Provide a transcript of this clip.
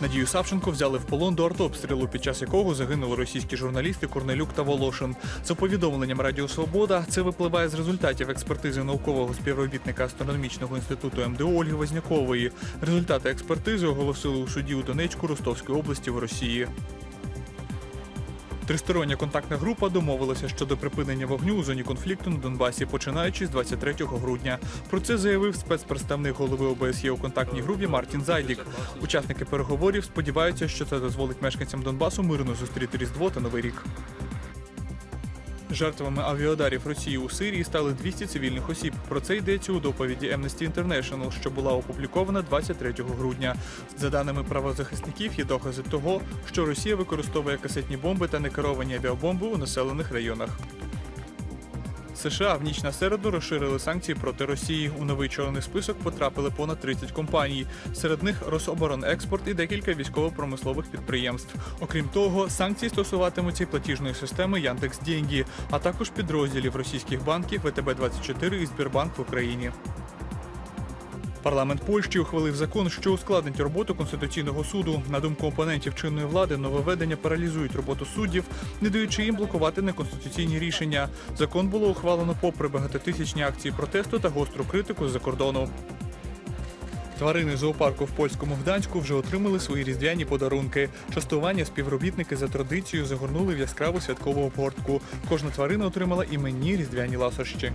Надію Савченко взяли в полон до артобстрілу, під час якого загинули російські журналісти Корнелюк та Волошин. За повідомленням Радіо Свобода, це випливає з результатів експертизи наукового співробітника астрономічного інституту МДО Ольги Вознякової. Результати експертизи оголосили у суді у Донецьку Ростовської області в Росії. Тристороння контактна група домовилася щодо припинення вогню у зоні конфлікту на Донбасі, починаючи з 23 грудня. Про це заявив спецпредставник голови ОБСЄ у контактній групі Мартін Зайдік. Учасники переговорів сподіваються, що це дозволить мешканцям Донбасу мирно зустріти Різдво та Новий рік. Жертвами авіадарів Росії у Сирії стали 200 цивільних осіб. Про це йдеться у доповіді Amnesty International, що була опублікована 23 грудня. За даними правозахисників, є докази того, що Росія використовує касетні бомби та некеровані авіабомби у населених районах. США в ніч на середу розширили санкції проти Росії. У новий чорний список потрапили понад 30 компаній. Серед них Рособоронекспорт і декілька військово-промислових підприємств. Окрім того, санкції стосуватимуться платіжної системи Яндекс.Дєнгі, а також підрозділів російських банків ВТБ 24 і Збірбанк в Україні. Парламент Польщі ухвалив закон, що ускладнить роботу конституційного суду. На думку опонентів чинної влади, нововведення паралізують роботу суддів, не даючи їм блокувати неконституційні рішення. Закон було ухвалено попри багатотисячні акції протесту та гостру критику з-за кордону. Тварини зоопарку в польському Гданську вже отримали свої різдвяні подарунки. Частування співробітники за традицією загорнули в яскраву святкову обгортку. Кожна тварина отримала іменні різдвяні ласощі.